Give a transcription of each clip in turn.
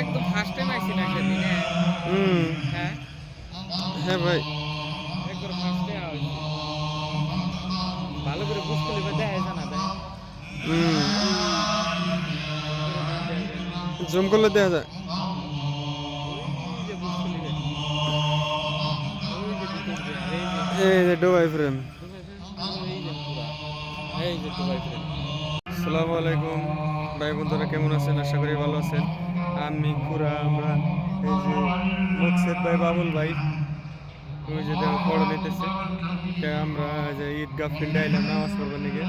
একদম first time আইছি না সেদিন হ্যাঁ? হুম। হ্যাঁ। হ্যাঁ ভাই। একবার ফার্স্ট টাইম আইছি। ভালো করে বুঝতে লিবে দেখা যায় না দেখ। হুম। জুম করলে দেখা যায়। দিয়ে, এই যে ফ্রেম আসসালামু আলাইকুম। ভাই বন্ধুরা কেমন আছেন? আশা করি ভালো আছেন। আমি খুরা আমরা এই যে মুকসেদ ভাই, বাবুল ভাই, ওই যে দেখো পড়া নিতেছে আমরা যে ঈদগাহ ফিল্ডে আইলাম, নামাজ পড়বার নিকে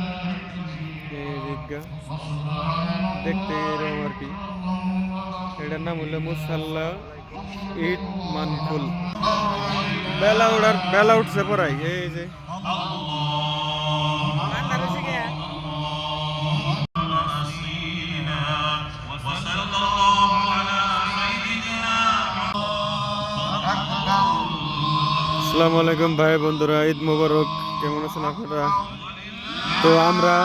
ঈদগাহ। দেখতে এরকম আর কি। এটার নাম হলো মুসাল্লা ঈদ মানফুল। বেলা উড়ার বেলা উঠছে পড়াই এই যে। আসসালামু আলাইকুম ভাই বন্ধুরা, ঈদ মোবারক। কেমন আছেন আপনারা? তো আমরা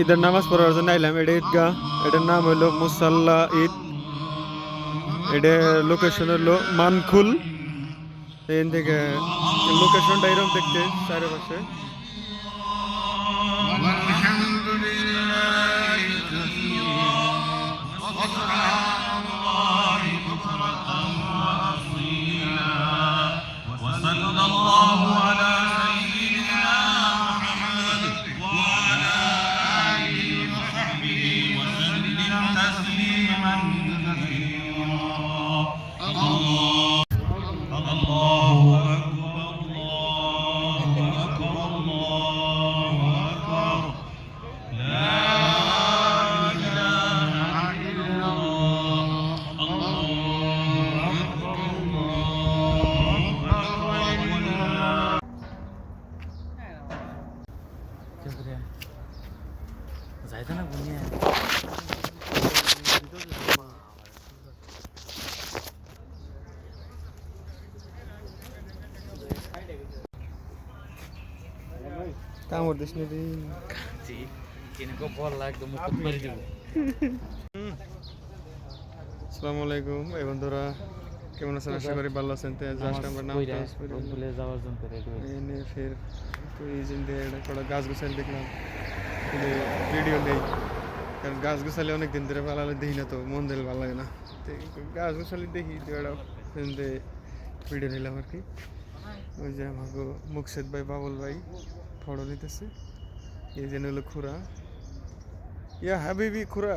ঈদের নামাজ পড়ার জন্য আইলাম এটা ঈদগাহ। এটার নাম হলো মুসাল্লা ঈদ। এটা লোকেশন হলো মানখুল এখান থেকে লোকেশনটা এরকম দেখতে, চারিপাশে। যাইতে না বুনিয়া কামড় দিস না রে। জি কিনকো বল একদম মুকুট মারি দেব আসসালামু আলাইকুম এই বন্ধুরা কেমন আছেন? আশা করি ভালো আছেন। তো জাস্ট আমরা নাম ভুলে যাওয়ার জন্য এনে ফের তো এই কটা গাছ গোছালি দেখলাম। ভিডিও নেই কারণ গাছ গোছালি অনেক দিন ধরে ভালো দেখি না তো মন দিলে ভালো লাগে না। গাছ গোছালি দেখি তো এটা ভিডিও নিলাম আর কি। ওই যে আমাকে মুকসেদ ভাই বাবুল ভাই ফটো নিতেছে। এই যে হলো খুরা। ইয়া হাবিবি খুরা।